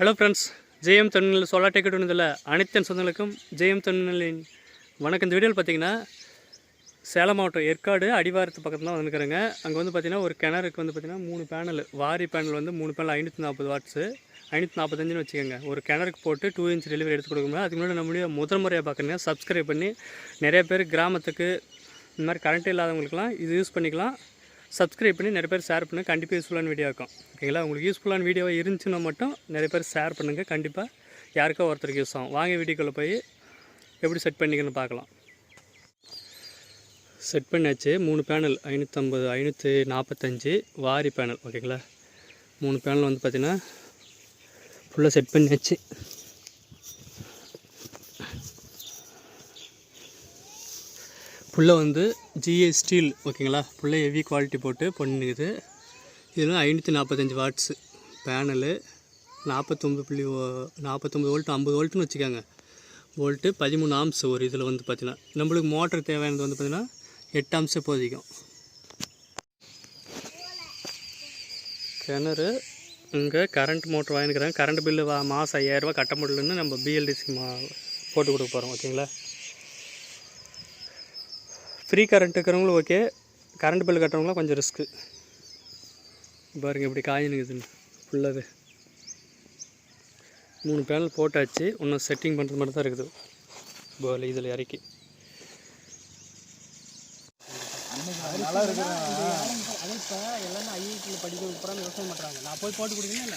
Hello friends ஜெயம் தொழில் சோலா ticket ஒன்றுதில்ல அனைத்து என் சொந்தங்களுக்கும் ஜெயம் தொழிலின் வணக்கம். இந்த வீடியோவில் பார்த்தீங்கன்னா சேலம் மாவட்டம் ஏற்காடு அடிவாரத்து பக்கத்தில் தான் வந்துருக்குறேங்க. அங்கே வந்து பார்த்தீங்கன்னா ஒரு கிணறுக்கு வந்து பார்த்தீங்கன்னா மூணு பேனல் வாரி பேனல் வந்து மூணு பேனல் ஐநூற்றி நாற்பது வாட்ஸு ஐநூற்றி நாற்பத்தஞ்சுன்னு வச்சுக்கோங்க. ஒரு கிணறுக்கு போட்டு டூ இன்ச் டெலிவரி எடுத்து கொடுக்கும்போது அதுக்கு முன்னாடி நம்மளுடைய முதல் முறையாக பார்க்குறீங்க சப்ஸ்கிரைப் பண்ணி நிறைய பேர் கிராமத்துக்கு இந்த மாதிரி கரண்ட் இல்லாதவங்களுக்குலாம் இது யூஸ் பண்ணிக்கலாம். சப்ஸ்கிரைப் பண்ணி நிறைய பேர் ஷேர் பண்ணுங்கள் கண்டிப்பாக யூஸ்ஃபுல்லான வீடியோ இருக்கும். ஓகேங்களா உங்களுக்கு யூஸ்ஃபுல்லான வீடியோவாக இருந்துச்சுன்னா மட்டும் நிறைய பேர் ஷேர் பண்ணுங்கள் கண்டிப்பாக யாருக்கோ ஒருத்தருக்கு யூஸ் ஆகும். வாங்க வீடியோக்குள்ளே போய் எப்படி செட் பண்ணிக்கணும்னு பார்க்கலாம். செட் பண்ணியாச்சு மூணு பேனல் ஐநூற்றம்பது ஐநூற்றி நாற்பத்தஞ்சு வாரி பேனல் ஓகேங்களா மூணு பேனல் வந்து பார்த்திங்கன்னா ஃபுல்லாக செட் பண்ணியாச்சு. ஃபுல்லாக வந்து ஜிஏ ஸ்டீல் ஓகேங்களா? ஃபுல்லாக ஹெவி குவாலிட்டி போட்டு பண்ணிக்குது. இதில் ஐநூற்றி நாற்பத்தஞ்சு வாட்ஸு பேனலு நாற்பத்தொம்பது புள்ளி ஓ- நாற்பத்தொம்பது வோல்ட் ஐம்பது வோல்ட்டுன்னு வச்சுக்கோங்க. வோல்ட்டு பதிமூணு ஆம்ஸ் ஒரு இதில் வந்து பார்த்தீங்கன்னா நம்மளுக்கு மோட்டர் தேவையானது வந்து பார்த்திங்கன்னா எட்டு ஆம்ஸே போதிக்கும் கிணறு இங்கே கரண்ட் மோட்டர் வாங்கிக்கிறேன் கரண்ட் பில்லு வா மாதம் ஐயாயிரரூபா கட்ட முடியலன்னு நம்ம பிஎல்டிசி மா போட்டு கொடுக்க போகிறோம் ஓகேங்களா? ஃப்ரீ கரண்ட் இருக்கிறவங்களும் ஓகே கரண்ட் பில் கட்டுறவங்களாம் கொஞ்சம் ரிஸ்க்கு பாருங்க இப்படி காயினுக்குதுன்னு ஃபுல்லாகவே மூணு பேனல் போட்டாச்சு. இன்னும் செட்டிங் பண்ணுறது மட்டும் தான் இருக்குது. போல் இதில் இறக்கி. எல்லாமே ஐஐடியில் படிக்க விவசாயம் பண்ணுறாங்க நான் போய் போட்டு கொடுக்கணும்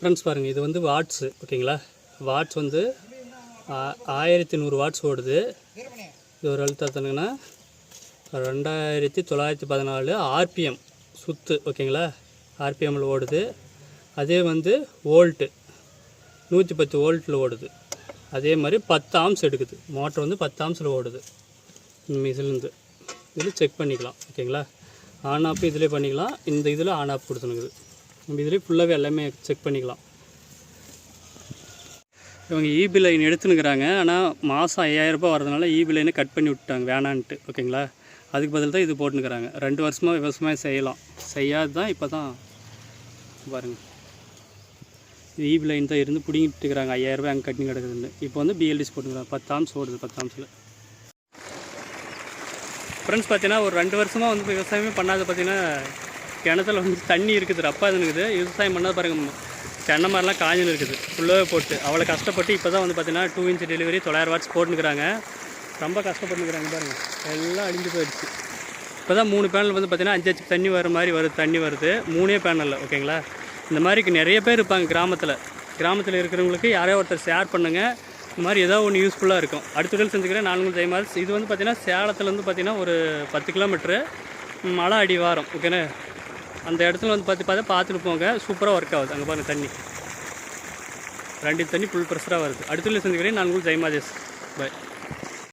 ஃப்ரெண்ட்ஸ் பாருங்கள் இது வந்து வாட்ஸு ஓகேங்களா வாட்ஸ் வந்து ஆ- ஆயிரத்தி நூறு வாட்ஸ் ஓடுது. இது ஒரு அழுத்தம் எத்தனைங்கன்னா ரெண்டாயிரத்தி தொள்ளாயிரத்தி பதினாலு ஆர்பிஎம் சுத்து ஓகேங்களா ஆர்பிஎம்மில் ஓடுது. அதே வந்து வோல்ட்டு நூற்றி பத்து வோல்ட்டில் ஓடுது. அதே மாதிரி பத்து ஆம்ஸ் எடுக்குது. மோட்டர் வந்து பத்து ஆம்ஸில் ஓடுது. இதுலேருந்து இதில் செக் பண்ணிக்கலாம் ஓகேங்களா ஆன் ஆஃப் இதிலே பண்ணிக்கலாம். இந்த இதில் ஆன் ஆஃப் கொடுத்துனுக்குது. நம்ம இதிலே ஃபுல்லாகவே எல்லாமே செக் பண்ணிக்கலாம். இவங்க இபி லைன் எடுத்துனுக்குறாங்க ஆனால் மாதம் ஐயாயிரரூபா வரதுனால இபி லைனை கட் பண்ணி விட்டாங்க வேணான்ட்டு. ஓகேங்களா? அதுக்கு பதில் தான் இது போட்டுனுக்குறாங்க ரெண்டு வருஷமாக விவசாயம் செய்யலாம். செய்யாது தான் இப்போ தான் பாருங்கள் இது இபி லைன் தான் இருந்து பிடிங்கிட்டு இருக்கிறாங்க ஐயாயிரரூபா அங்கே கட்டிங் கிடக்குதுன்னு. இப்போ வந்து பிஎல்டிஸ் போட்டுக்கிறாங்க பத்து ஆம்ஸ் ஓடுது பத்தாம்ஸில் ஃப்ரெண்ட்ஸ் பார்த்தீங்கன்னா ஒரு ரெண்டு வருஷமாக வந்து விவசாயமே பண்ணாத பார்த்தீங்கன்னா கிணத்துல வந்து தண்ணி இருக்குது ரப்பா இருக்குது விவசாயம் பண்ணால் பாருங்க தென்னை மாதிரிலாம் காஞ்சின்னு இருக்குது. ஃபுல்லாகவே போட்டு அவ்வளோ கஷ்டப்பட்டு இப்போ தான் வந்து பார்த்தீங்கன்னா டூ இன்ச் டெலிவரி தொள்ளாயிரம் வாட்ஸ் போட்டுனுக்குறாங்க ரொம்ப கஷ்டப்பட்டுக்கிறாங்க பாருங்கள் எல்லாம் அழிஞ்சு போயிடுச்சு. இப்போ தான் மூணு பேனல் வந்து பார்த்திங்கன்னா அஞ்சு அஞ்சு தண்ணி வர மாதிரி வருது தண்ணி வருது. மூணே பேனலில் ஓகேங்களா இந்த மாதிரி நிறைய பேர் இருப்பாங்க கிராமத்தில். கிராமத்தில் இருக்கிறவங்களுக்கு யாரையோ ஒருத்தர் ஷேர் பண்ணுங்கள் இந்த மாதிரி ஏதோ ஒன்று யூஸ்ஃபுல்லாக இருக்கும். அடுத்த செஞ்சுக்கிறேன் நான்கு ஜெயமாஸ் இது வந்து பார்த்திங்கன்னா சேலத்துலேருந்து பார்த்திங்கன்னா ஒரு பத்து கிலோமீட்ரு மலை அடிவாரம் ஓகேண்ணே அந்த இடத்துல வந்து பார்த்து பார்த்தா பார்த்துட்டு போங்க. சூப்பராக ஒர்க் ஆகுது. அங்கே பாருங்கள் தண்ணி. ரெண்டு தண்ணி ஃபுல் ப்ரெஷராக வருது. அடுத்த சந்திக்கிறேன். நான் உங்களுக்கு ஜெயமாதேஸ். பாய்